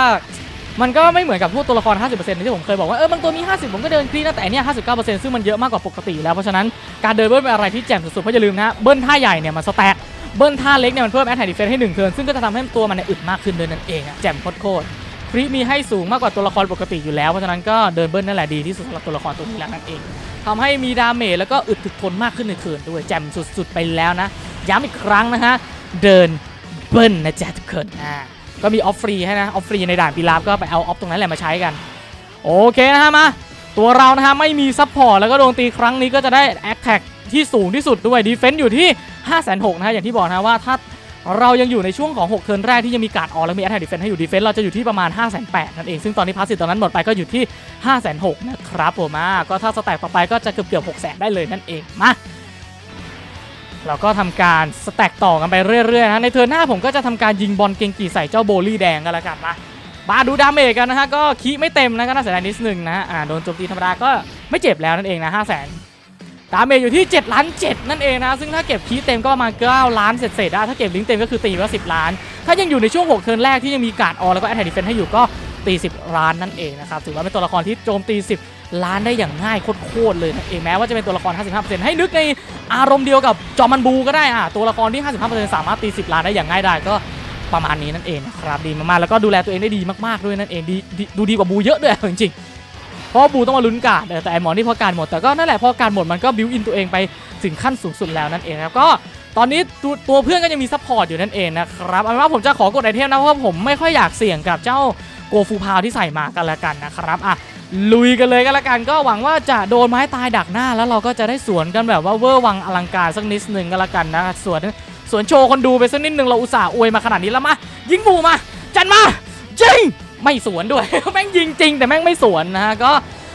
มันก็ไม่เหมือนกับพวกตัวละคร 50%ที่ผมเคยบอกว่า เออบางตัวมี 50 ผมก็เดินคลีนะ แต่เนี้ย59%ซึ่งมันเยอะมากกว่าปกติแล้ว เพราะฉะนั้นการเดินเบิ้ลเป็นอะไรที่แจ่มสุดๆ เพราะอย่าลืมนะ เบิ้ลท่าใหญ่เนี่ย มันสแต็กเบิ้ลท่าเล็กเนี่ย มันเพิ่มแอตแทกดิเฟนให้1เทิร์นซึ่งก็จะทำให้ตัวมันเนี่ยอึดมากขึ้นด้วยนั่นเองอะแจ่มโคตร ๆฟรีมีให้สูงมากกว่าตัวละครปกติอยู่แล้ว เพราะฉะนั้นก็เดินเบิ้ลนั่นแหละดีที่สุดสำหรับตัวละครตัวนี้แล้วนั่นเองทำให้มีดาเมจแล้วก็อึดถึกทนมากขึ้นในเทิร์นด้วยแจ่มสุดๆไปแล้วนะ ย้ำอีกครั้งนะฮะ เดินเบิ้ลนะจ๊ะทุกคนอ่าก็มีออฟฟรีให้นะ ออฟฟรีในด่านปีราบก็ไปเอาออฟตรงนั้นแหละมาใช้กัน โอเคนะฮะมา ตัวเรานะฮะไม่มีซัพพอร์ตแล้วก็โดนตีครั้งนี้ก็จะได้แอคแท็กที่สูงที่สุดด้วยดีเฟนต์อยู่ที่ 5 6 0 0 0นะฮะอย่างที่บอกนะว่าถ้า เรายังอยู่ในช่วงของ 6 เทิร์นแรกที่ยังมีการออกแล้วมีแอคแทกดีเฟนต์ให้อยู่ดีเฟนต์เราจะอยู่ที่ประมาณ 5 8 0 0 0นั่นเอง ซึ่งตอนนี้พาสซีตอนนั้นหมดไปก็อยู่ที่ 5 6 0 0 0นะครับผมอะก็ถ้าสแต็กต่อไปก็จะเกือบเกือบ6 0 0 0 0ได้เลยนั่นเองมาเราก็ทำการสแต็กต่อกันไปเรื่อยๆนะในเทิร์นหน้าผมก็จะทำการยิงบอลเก่งกีใส่เจ้าโบลี่แดงกันแล้วกันนะมาดูดาเมจกันนะฮะก็คีไม่เต็มนะก็น่าเสียดายนิดนึงนะอ่าโดนโจมตีธรรมดาก็ไม่เจ็บแล้วนั่นเองนะ5 0 0 0 0 0 ดาเมจอยู่ที่7ล้าน7นั่นเองนะ ซึ่งถ้าเก็บคีเต็มก็ประมาณ9ล้านเศษๆได้ถ้าเก็บลิงก์เต็มก็คือตีว่า10 ล้าน ถ้ายังอยู่ในช่วง 6 เทิร์นแรกที่ยังมีการออแล้วก็แอตแทกดิเฟนให้อยู่ก็ตี 10 ล้านนั่นเองนะครับถือว่าเป็นตัวละครที่โจมตี 10 ล้านได้อย่างง่ายโคตรเลยนั่นเองแม้ว่าจะเป็นตัวละคร 55%ให้นึกในอารมณ์เดียวกับจอมันบูก็ได้อะตัวละครที่ 55%สามารถตี 10 ล้านได้อย่างง่ายได้ก็ประมาณนี้นั่นเองนะครับดีมากๆแล้วก็ดูแลตัวเองได้ดีมากๆด้วยนั่นเองดีดูดีกว่าบูเยอะด้วยจริงๆ เพราะว่าบูต้องมาลุ้นการ์ดแต่ไอหมอนี่พอการหมดแต่ก็นั่นแหละพอการหมดมันก็บิวอินตัวเองไปถึงขั้นสูงสุดแล้วนั่นเองครับก็ตอนนี้ตัวเพื่อนก็ยังมีซัพพอร์ตอยู่นั่นเองนะครับเอาเป็นว่าผมจะขอกดไอเทมนะเพราะผมไม่ค่อยอยากเสี่ยงกับเจ้าโกฟูพาวที่ใส่มากันล้วกันนะครับอะลุยกันเลยกันแล้วกันก็หวังว่าจะโดนไม้ตายดักหน้า แล้วเราก็จะได้สวนกันแบบว่าเวอร์วังอลังการสักนิดหนึ่งกันแล้วกันนะสวนสวนโชว์คนดูไปสักนิดหนึ่งเราอุตส่าห์อวยมาขนาดนี้แล้วมา ยิงบูมา จันมายิง ไม่สวนด้วย แม่งยิงจริง แต่แม่งไม่สวนนะฮะก็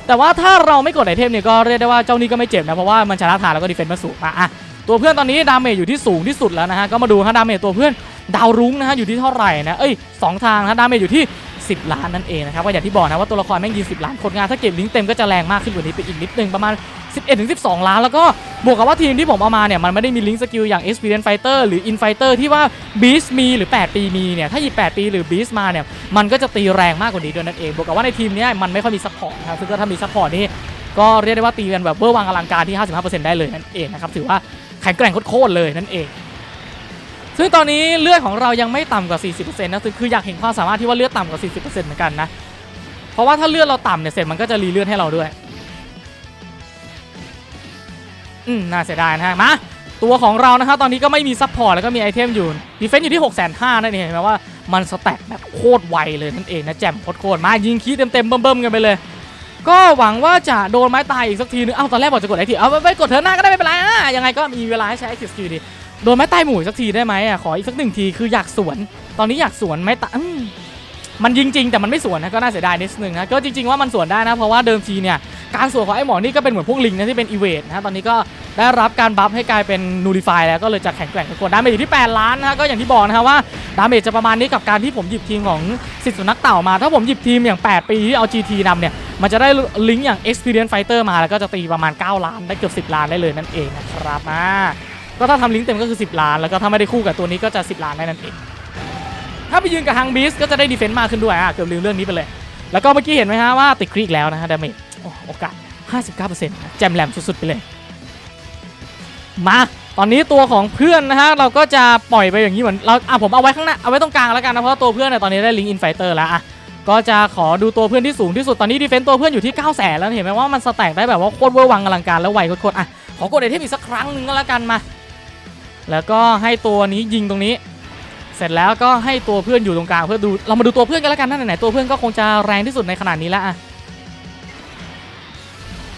แต่ว่าถ้าเราไม่กดไอเทมเนี่ยก็เรียกได้ว่าเจ้านี้ก็ไม่เจ็บนะเพราะว่ามันชนะทานแล้วก็ดีเฟนต์มาสูงมาอะตัวเพื่อนตอนนี้ดาเมจอยู่ที่สูงที่สุดแล้วนะฮะก็มาดูฮะดาเมจตัวเพื่อนดาวรุ้งนะฮะอยู่ที่เท่าไหร่นะเอ้ยสองทางนะดาเมจอยู่ที่ 10 ล้านนั่นเองนะครับก็อย่างที่บอกนะว่าตัวละครแม่งยิง10 ล้านคนงานถ้าเก็บลิงก์เต็มก็จะแรงมากขึ้นกว่านี้ไปอีกนิดนึงประมาณ 11ถึง12 ล้านแล้วก็บวกกับว่าทีมที่ผมเอามาเนี่ยมันไม่ได้มีลิงก์สกิลอย่าง Experience Fighter หรือ In Fighter ที่ว่า Beast มีหรือ 8 ปีมีเนี่ยถ้าหยิบ8ปีหรือ Beast มาเนี่ยมันก็จะตีแรงมากกว่านี้ด้วยนั่นเองบวกกับว่าในทีมนี้มันไม่ค่อยมีซัพพอร์ตนะครับซึ่งถ้ามีซัพพอร์ตนี่ก็เรียกได้ว่าตีกันแบบเบอร์วังอลังการที่ 55%ได้เลยนั่นเองนะครับถือว่าแข็งแกร่งโคตรเลยนั่นเอง ซึ่งตอนนี้เลือดของเรายังไม่ต่ำกว่า 40%นะคือคืออยากเห็นความสามารถที่ว่าเลือดต่ำกว่า 40%เหมือนกันนะ เพราะว่าถ้าเลือดเราต่ำเนี่ยเสร็จมันก็จะรีเลือดให้เราด้วย อืมน่าเสียดายนะฮะ มา ตัวของเรานะฮะตอนนี้ก็ไม่มีซัพพอร์ตแล้วก็มีไอเทมอยู่ดีเฟนซ์อยู่ที่ 6 5 0 0 0นั่นเองเห็นไหมว่ามันสแต็กแบบโคตรไวเลยนั่นเองนะแจ่มโคตรมายิงคีเต็มๆเบิ่มๆกันไปเลย ก็หวังว่าจะโดนไม้ตายอีกสักทีนึงเอ้าตอนแรกบอกจะกดไอทีเอาไปไปกดเธอหน้าก็ได้ไม่เป็นไรอะยังไงก็มีเวลาให้ใช้ไอทีสกิลดี โดนไม้ตายหมู่สักทีได้ไหมอะขออีกสักหนึ่งทีคืออยากสวน ตอนนี้อยากสวนไม้ตายมันยิงจริงแต่มันไม่สวนนะก็น่าเสียดายนิดนึงนะก็จริงๆว่ามันสวนได้นะเพราะว่าเดิมทีเนี่ยการสวนของไอ้หมอนี่ก็เป็นเหมือนพวกลิงนะที่เป็นอีเวทนะฮะตอนนี้ก็ได้รับการบัฟให้กลายเป็นนูริฟายแล้วก็เลยจะแข็งแกร่งทุกคนดาเมจอยู่ที่ 8 ล้านนะก็อย่างที่บอกนะครับว่าดาเมจจะประมาณนี้กับการที่ผมหยิบทีมของสิทธิ์สุนัขเต่ามา ถ้าผมหยิบทีมอย่าง 8 ปีที่เอา GT นำเนี่ยมันจะได้ลิงก์อย่าง Experience Fighter มาแล้วก็จะตีประมาณ 9 ล้านได้เกือบ 10 ล้านได้เลยนั่นเองนะครับอ่า ก็ถ้าทำลิงก์เต็มก็คือ 10 ล้าน แล้วก็ถ้าไม่ได้คู่กับตัวนี้ก็จะ 10 ล้านได้นั่นเอง ถ้าไปยืนกับฮังบีสก็จะได้ดีเฟนต์มากขึ้นด้วยอะเกือบลืมเรื่องนี้ไปเลย แล้วก็เมื่อกี้เห็นไหมฮะว่าติดคลิกแล้วนะฮะดาเมจโอกาส 59%นะแจมแหลมสุดๆไปเลย มาตอนนี้ตัวของเพื่อนนะฮะเราก็จะปล่อยไปอย่างนี้เหมือนเราอะผมเอาไว้ข้างหน้าเอาไว้ตรงกลางแล้วกันนะเพราะว่าตัวเพื่อนเนี่ยตอนนี้ได้ลิงก์อินไฟเตอร์แล้วอะก็จะขอดูตัวเพื่อนที่สูงที่สุดตอนนี้ดีเฟนต์ตัวเพื่อนอยู่ที่9 0 0 0 0แล้วเห็นไหมว่ามันสแต็กได้แบบว่าโคตรเวอร์วังอลังการแล้วไวโคตรอะขอกดไอเทมอีกสักครั้งหนึ่งก็แล้วกันมา แล้วก็ให้ตัวนี้ยิงตรงนี้ เสร็จแล้วก็ให้ตัวเพื่อนอยู่ตรงกลางเพื่อดูเรามาดูตัวเพื่อนกันแล้วกันนั่นไหนตัวเพื่อนก็คงจะแรงที่สุดในขนาดนี้แล้วอะ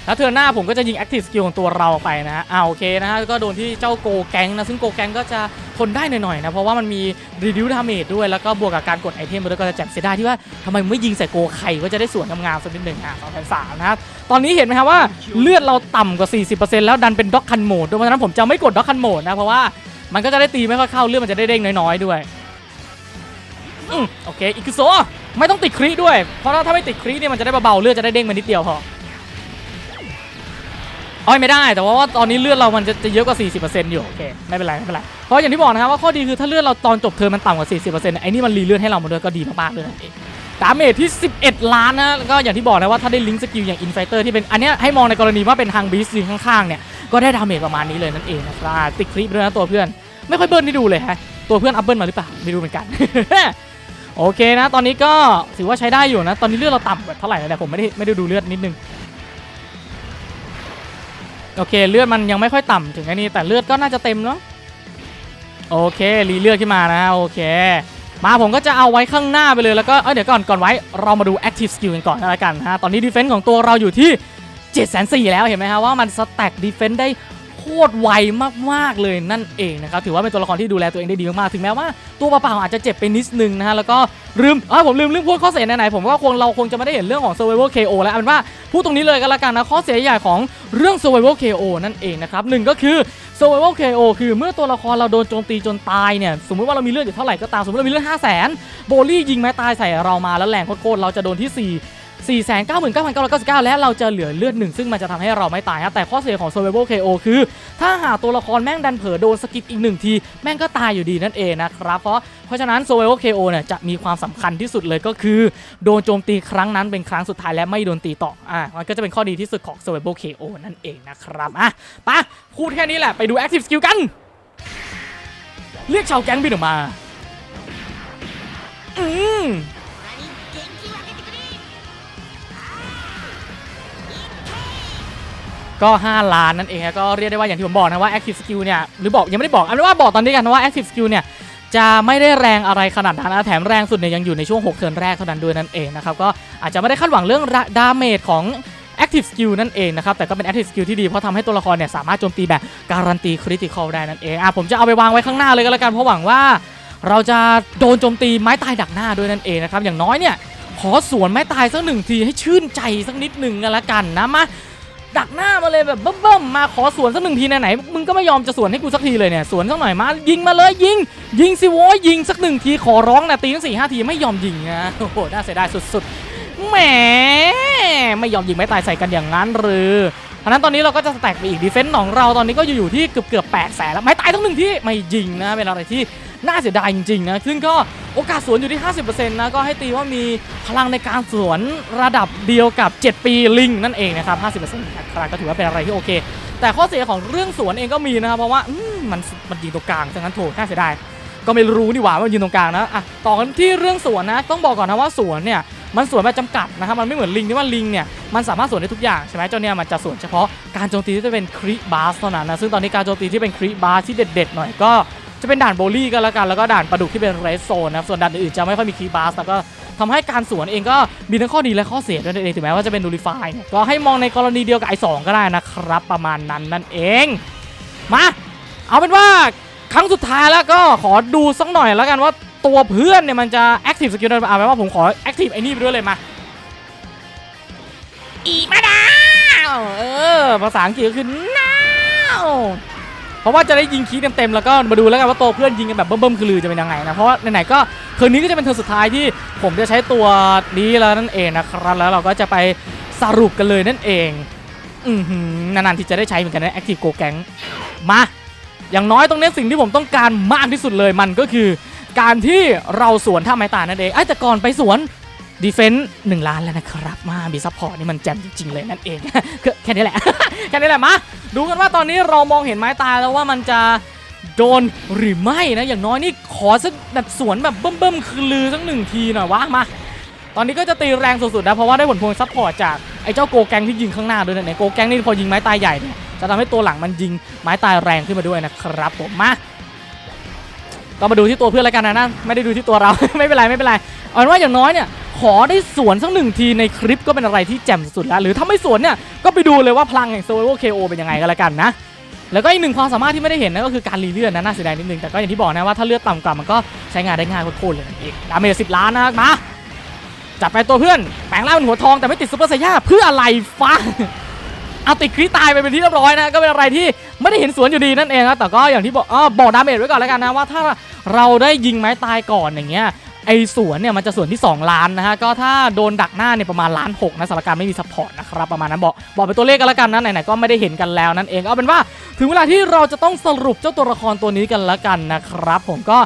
แล้วเทือหน้าผมก็จะยิง Active Skill ของตัวเราออกไปนะฮะอ่าโอเคนะฮะก็โดนที่เจ้าโกแกงนะซึ่งโกแกงก็จะทนได้หน่อยๆนะเพราะว่ามันมี Reduce Damage ด้วยแล้วก็บวกกับการกดไอเทมไปด้วยก็จะแจ็บเสียดายที่ว่าทำไมไม่ยิงใส่โกไข่ก็จะได้สวนงามๆสักนิดหนึ่งอะสองแสนสามนะครับตอนนี้เห็นไหมครับว่าเลือดเราต่ำกว่า 40%แล้วดันเป็นด็อกคันโหมดด้วยเพราะฉะนั้นผมจะไม่กดด็อกคันโหมดนะเพราะว่ามันก็จะได้ตีไม่ค่อยเข้าเลือดมันจะได้เด้งน้อยๆด้วยอโอเคอีกโซไม่ต้องติดครีด้วย เพราะถ้าไม่ติดครีเนี่ยมันจะได้เบาๆเลือดจะได้เด้งมานิดเดียวพอ อ้อยไม่ได้แต่ว่าวาตอนนี้เลือดเรามันจะจะเยอะกว่า 40%อยู่โอเคไม่เป็นไรไม่เป็นไรเพราะอย่างที่บอกนะครับว่าข้อดีคือถ้าเลือดเราตอนจบเทอมมันต่ำกว่า 40%ไอ้นี่มันรีเลือดให้เรามาด้วยก็ดีมากๆเลยนะเองดาเมจที่ 11 ล้านนะก็อย่างที่บอกนะว่าถ้าได้ลิงก์สกิลอย่างอินไฟเตอร์ที่เป็นอันนี้ให้มองในกรณีว่าเป็นทางบีสยิงข้างๆเนี่ยก็ได้ดาเมจประมาณนี้เลยนั่นเองนะครับติดคลิปด้วยนะตัวเพื่อน ไม่ค่อยเบิ้ลให้ดูเลยฮะตัวเพื่อนอัพเบิ้ลมาหรือเปล่าไม่รู้เหมือนกันโอเคนะ ตอนนี้ก็ถือว่าใช้ได้อยู่นะ ตอนนี้เลือดเราต่ำกว่าเท่าไหร่แล้วแต่ผมไม่ได้ไม่ได้ดูเลือดนิดนึง โอเคเลือดมันยังไม่ค่อยต่ำถึงไอ้นี่แต่เลือดก็น่าจะเต็มเนาะโอเครีเลือดขึ้นมานะโอเค มาผมก็จะเอาไว้ข้างหน้าไปเลยแล้วก็เอ้ยเดี๋ยวก่อนก่อนไว้เรามาดู active skill กันก่อนนะละกันฮะตอนนี้ defense ของตัวเราอยู่ที่7 4 0 0แล้วเห็นไหมฮะว่ามันสแต็ก defense ได้ โคตรไวมากๆเลยนั่นเองนะครับถือว่าเป็นตัวละครที่ดูแลตัวเองได้ดีมากๆถึงแม้ว่าตัวเปล่าๆอาจจะเจ็บไปนิดนึงนะฮะแล้วก็ลืมอ้ยผมลืมเรื่องพูดข้อเสียไหนๆผมว่าคงเราคงจะไม่ได้เห็นเรื่องของ survival KO แล้วเอาเป็นว่าพูดตรงนี้เลยก็แล้วกันนะข้อเสียใหญ่ของเรื่อง survival KO นั่นเองนะครับหนึ่งก็คือ survival KO คือเมื่อตัวละครเราโดนโจมตีจนตายเนี่ยสมมติว่าเรามีเลือดอยู่เท่าไหร่ก็ตามสมมติเรามีเลือด5 0 0 0 0 0โบลี่ยิงไม้ตายใส่เรามาแล้วแรงโคตรๆเราจะโดนที่ 4 4 9 9 9 9 9 และเราจะเหลือเลือดหนึ่งซึ่งมันจะทำให้เราไม่ตายฮะแต่ข้อเสียของ survival KO คือ ถ้าหาตัวละครแม่งดันเผลอโดนสกิปอีกหนึ่งที แม่งก็ตายอยู่ดีนั่นเองนะครับเพราะเพราะฉะนั้น survival KO เนี่ยจะมีความสำคัญที่สุดเลยก็คือ โดนโจมตีครั้งนั้นเป็นครั้งสุดท้ายและไม่โดนตีต่ออะมันก็จะเป็นข้อดีที่สุดของ survival KO นั่นเองนะครับอะปะพูดแค่นี้แหละไปดู active skill กัน เรียกชาวแก๊งบินออกมา อืม ก็ 5 ล้านนั่นเองก็เรียกได้ว่าอย่างที่ผมบอกนะว่า Active Skill เนี่ยหรือบอกยังไม่ได้บอกเอาเป็นว่าบอกตอนนี้กันว่า Active Skill เนี่ยจะไม่ได้แรงอะไรขนาดนั้นแถมแรงสุดเนี่ยยังอยู่ในช่วง 6 เทิร์นแรกเท่านั้นด้วยนั่นเองนะครับก็อาจจะไม่ได้คาดหวังเรื่องดาเมจของ Active Skill นั่นเองนะครับ แต่ก็เป็น Active Skill ที่ดี เพราะทำให้ตัวละครเนี่ยสามารถโจมตีแบบการันตีคริติคอลได้นั่นเองอะผมจะเอาไปวางไว้ข้างหน้าเลยก็แล้วกัน เพราะหวังว่าเราจะโดนโจมตีไม้ตายดักหน้าด้วยนั่นเองนะครับ อย่างน้อยเนี่ยขอสวนไม้ตายสักหนึ่งทีให้ชื่นใจสักนิดหนึ่งกันละกันนะมา ดักหน้ามาเลยแบบเบิ่มๆมาขอสวนสักหนึ่งทีไหนๆมึงก็ไม่ยอมจะสวนให้กูสักทีเลยเนี่ยสวนสักหน่อยมายิงมาเลยยิง ยิงสิโว้ยยิงสักหนึ่งทีขอร้องนะตีทั้งสี่ห้าทีไม่ยอมยิงนะโอ้โหน่าเสียดายสุดๆแหมไม่ยอมยิงไม่ตายใส่กันอย่างนั้นหรือ เพราะฉะนั้นตอนนี้เราก็จะแตกไปอีกดีเฟนต์ของเราตอนนี้ก็อยู่ที่เกือบเกือบแปดแสนแล้วไม่ตายทั้งหนึ่งที่ไม่ยิงนะเป็นอะไรที่น่าเสียดายจริงๆนะซึ่งก็โอกาสสวนอยู่ที่ 50%นะก็ให้ตีว่ามีพลังในการสวนระดับเดียวกับ 7 ปีลิงนั่นเองนะครับ50%นะครับก็ถือว่าเป็นอะไรที่โอเค แต่ข้อเสียของเรื่องสวนเองก็มีนะครับเพราะว่ามันมันยิงตรงกลางฉะนั้นโถน่าเสียดายก็ไม่รู้นี่หว่าว่ามันยืนตรงกลางนะอะต่อกันที่เรื่องสวนนะต้องบอกก่อนนะว่าสวนเนี่ย มันสวนแบบจำกัดนะครับมันไม่เหมือนลิงที่ว่าลิงเนี่ยมันสามารถสวนได้ทุกอย่างใช่ไหมเจ้าเนี่ยมันจะสวนเฉพาะการโจมตีที่จะเป็นคริบาสเท่านั้นนะซึ่งตอนนี้การโจมตีที่เป็นคริบาสที่เด็ดๆหน่อยก็จะเป็นด่านโบลี่ก็แล้วกันแล้วก็ด่านปลาดุกที่เป็นเรสโซนนะส่วนด่านอื่นๆจะไม่ค่อยมีคริบาสแล้วก็ทำให้การสวนเองก็มีทั้งข้อดีและข้อเสียด้วยนั่นเองถึงแม้ว่าจะเป็นดูริฟายเนี่ยก็ให้มองในกรณีเดียวกับไอสองก็ได้นะครับประมาณนั้นนั่นเองมาเอาเป็นว่าครั้งสุดท้ายแล้วก็ขอดูสักหน่อยแล้วกันว่า ตัวเพื่อนเนี่ยมันจะ active skill ได้ไหมเอาไว้ว่าผมขอ active ไอ้นี่ไปด้วยเลยมา อีมาดาวเออ ภาษาอังกฤษก็คือ now เพราะว่าจะได้ยิงคีย์เต็มๆแล้วก็มาดูแล้วกันว่าตัวเพื่อนยิงกันแบบเบิ่มๆคือลือจะเป็นยังไงนะ เพราะว่าไหนๆก็คืนนี้ก็จะเป็นเทิร์นสุดท้ายที่ผมจะใช้ตัวนี้แล้วนั่นเองนะครับ แล้วเราก็จะไปสรุปกันเลยนั่นเอง อือหือนานๆที่จะได้ใช้เหมือนกันนะ active go gang มา อย่างน้อยตรงนี้สิ่งที่ผมต้องการมากที่สุดเลยมันก็คือ การที่เราสวนท่าไม้ตายนั่นเองไอ้แต่ก่อนไปสวนดีเฟนต์หนึ่งล้านแล้วนะครับ มาบีซัพพอร์ตนี่มันแจ่มจริง ๆ เลยนั่นเองคือแค่นี้แหละ แค่นี้แหละมา ดูกันว่าตอนนี้เรามองเห็นไม้ตายแล้วว่ามันจะโดนหรือไม่นะ อย่างน้อยนี่ขอสักแบบสวนแบบเบิ่มๆคือลือสักหนึ่งทีหน่อยวะมา ตอนนี้ก็จะตีแรงสุดๆนะ เพราะว่าได้ผลพวงซัพพอร์ตจากไอ้เจ้าโกแกงที่ยิงข้างหน้าด้วยนะเนี่ยโกแกงนี่พอยิงไม้ตายใหญ่เนี่ยจะทำให้ตัวหลังมันยิงไม้ตายแรงขึ้นมาด้วยนะครับผมมา ก็มาดูที่ตัวเพื่อนแล้วกันนะนะไม่ได้ดูที่ตัวเรา ไม่เป็นไรไม่เป็นไรเอาเป็นว่าอย่างน้อยเนี่ยขอได้สวนสักหนึ่งทีในคลิปก็เป็นอะไรที่แจ่มสุดแล้ว หรือถ้าไม่สวนเนี่ยก็ไปดูเลยว่าพลังแห่งโซโลเคโอเป็นยังไงกันละกันนะแล้วก็อีกหนึ่งความสามารถที่ไม่ได้เห็นนั่นก็คือการรีเลือดนะน่าเสียดายนิดนึงแต่ก็อย่างที่บอกนะว่าถ้าเลือดต่ำกว่ามันก็ใช้งานได้ง่ายโคตรเลยนั่นเองดาเมจสิบล้านนะมาจัดไปตัวเพื่อนแปลงร่างเป็นหัวทองแต่ไม่ติดซุปเปอร์ไซย่าเพื่ออะไรฟ้า เอาติดคริตายไปเป็นที่เรียบร้อยนะ ก็เป็นอะไรที่ไม่ได้เห็นสวนอยู่ดีนั่นเองครับแต่ก็อย่างที่บอกอ๋อบอกดาเมจไว้ก่อนแล้วกันนะว่าถ้าเราได้ยิงไม้ตายก่อนอย่างเงี้ย ไอสวนเนี่ยมันจะสวนที่ 2 ล้านนะฮะก็ถ้าโดนดักหน้าเนี่ยประมาณล้านหกนะสำหรับการไม่มีซัพพอร์ตนะครับประมาณนั้นบอกบอกเป็นตัวเลขกันแล้วกันนะไหนๆก็ไม่ได้เห็นกันแล้วนั่นเองเอาเป็นว่าถึงเวลาที่เราจะต้องสรุปเจ้าตัวละครตัวนี้กันแล้วกันนะครับผมก็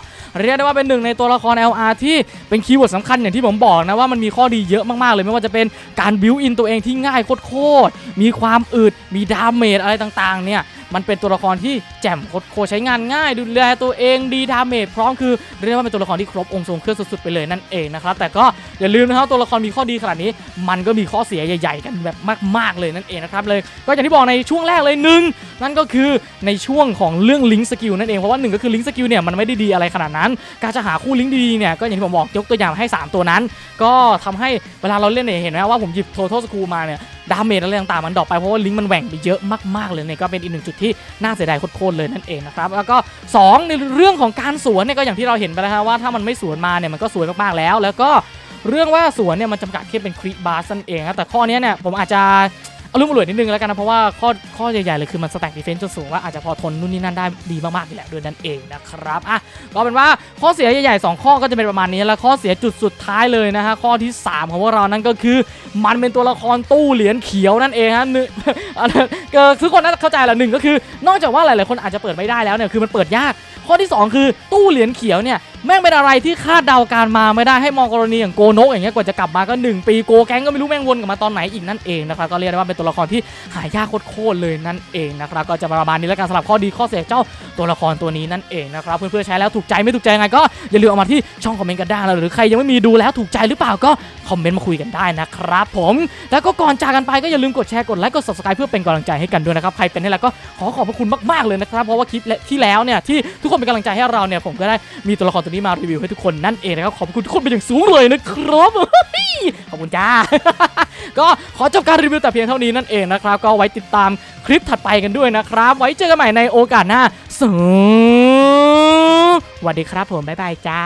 เรียกได้ว่าเป็นหนึ่งในตัวละคร LR ที่เป็นคีย์เวิร์ดสำคัญอย่างที่ผมบอกนะว่ามันมีข้อดีเยอะมากๆเลยไม่ว่าจะเป็นการบิวอินตัวเองที่ง่ายโคตรๆมีความอึดมีดาเมจอะไรต่างๆเนี่ย มันเป็นตัวละครที่แจ่มโคตรๆใช้งานง่าย ดูแลตัวเองดีดาเมจพร้อมคือเรียกว่าเป็นตัวละครที่ครบองค์ทรงเครื่องสุดๆไปเลยนั่นเองนะครับแต่ก็อย่าลืมนะครับตัวละครมีข้อดีขนาดนี้ มันก็มีข้อเสียใหญ่ ๆ กันแบบมาก ๆเลยนั่นเองนะครับเลยก็อย่างที่บอกในช่วงแรกเลยหนึ่ง นั่นก็คือในช่วงของเรื่องลิงก์สกิลนั่นเอง เพราะว่าหนึ่งก็คือลิงก์สกิลเนี่ยมันไม่ได้ดีอะไรขนาดนั้น การจะหาคู่ลิงก์ดีๆเนี่ยก็อย่างที่ผมบอกยกตัวอย่างให้ 3 ตัวนั้น ก็ทำให้เวลาเราเล่นเนี่ยเห็นไหมว่าผมหยิบโท t a l สกูมาเนี่ยดาเมจอะไรต่างๆมันดรอปไปเพราะว่าลิงก์มันแหว่งไปเยอะมากๆเลยเนี่ยก็เป็นอีกหนึ่งจุดที่น่าเสียดายโคตรๆเลยนั่นเองนะครับแล้วก็สองในเรื่องของการสวนเนี่ยก็อย่างที่เราเห็นไปแล้วว่าถ้ามันไม่สวนมาเนี่ยมันก็สวยมากๆแล้ว แล้วก็เรื่องว่าสวนเนี่ยมันจำกัดแค่เป็นคริบาสนั่นเองครับแต่ข้อนี้เนี่ยผมอาจจะ อารุ่มอร่วยนิดนึงแล้วกันนะ เพราะว่าข้อข้อใหญ่ๆเลยคือมันสแต็กดีเฟนซ์จนสูงว่าอาจจะพอทนนู่นนี่นั่นได้ดีมากๆอยู่แล้วด้วยนั่นเองนะครับอะก็เป็นว่าข้อเสียใหญ่ๆ 2 ข้อก็จะเป็นประมาณนี้ แล้วข้อเสียจุดสุดท้ายเลยนะฮะข้อที่ 3 ของพวกเรานั่นก็คือ มันเป็นตัวละครตู้เหรียญเขียวนั่นเองฮะหนึ่งอันนั้นเกิดทุกคนน่าจะเข้าใจละหนึ่งก็คือ นอกจากว่าหลายๆคนอาจจะเปิดไม่ได้แล้วเนี่ยคือมันเปิดยาก ข้อที่ 2 คือตู้เหรียญเขียวเนี่ย แม่งเป็นอะไรที่คาดเดาการมาไม่ได้ให้มองกรณีอย่างโกโนกอย่างเงี้ยกว่าจะกลับมาก็ 1 ปีโกแก๊งก็ไม่รู้แม่งวนกลับมาตอนไหนอีกนั่นเองนะครับก็เรียกได้ว่าเป็นตัวละครที่หายากโคตรเลยนั่นเองนะครับก็จะประมาณนี้แล้วกันสำหรับข้อดีข้อเสียเจ้าตัวละครตัวนี้นั่นเองนะครับเพื่อนๆใช้แล้วถูกใจไม่ถูกใจยังไงก็อย่าลืมเอามาที่ช่องคอมเมนต์กันได้หรือใครยังไม่มีดูแล้วถูกใจหรือเปล่าก็คอมเมนต์มาคุยกันได้นะครับผมแล้วก็ก่อนจากกันไปก็อย่าลืมกดแชร์กดไลค์กด subscribe เพื่อเป็นกำลังใจให้กันด้วยนะครับใครเป็นให้แล้วก็ขอขอบพระคุณมากๆเลยนะครับเพราะว่าคลิปที่แล้วเนี่ยที่ทุกคนเป็นกำลังใจให้เราเนี่ยผมก็ได้มีตัวละครตัวนี้มารีวิวให้ทุกคนนั่นเองนะครับขอบคุณทุกคนเป็นอย่างสูงเลยนะครับขอบคุณจ้า ก็ขอจบการรีวิวแต่เพียงเท่านี้นั่นเองนะครับ ก็ไว้ติดตามคลิปถัดไปกันด้วยนะครับ ไว้เจอกันใหม่ในโอกาสหน้าสวัสดีครับผม บ๊ายบายจ้า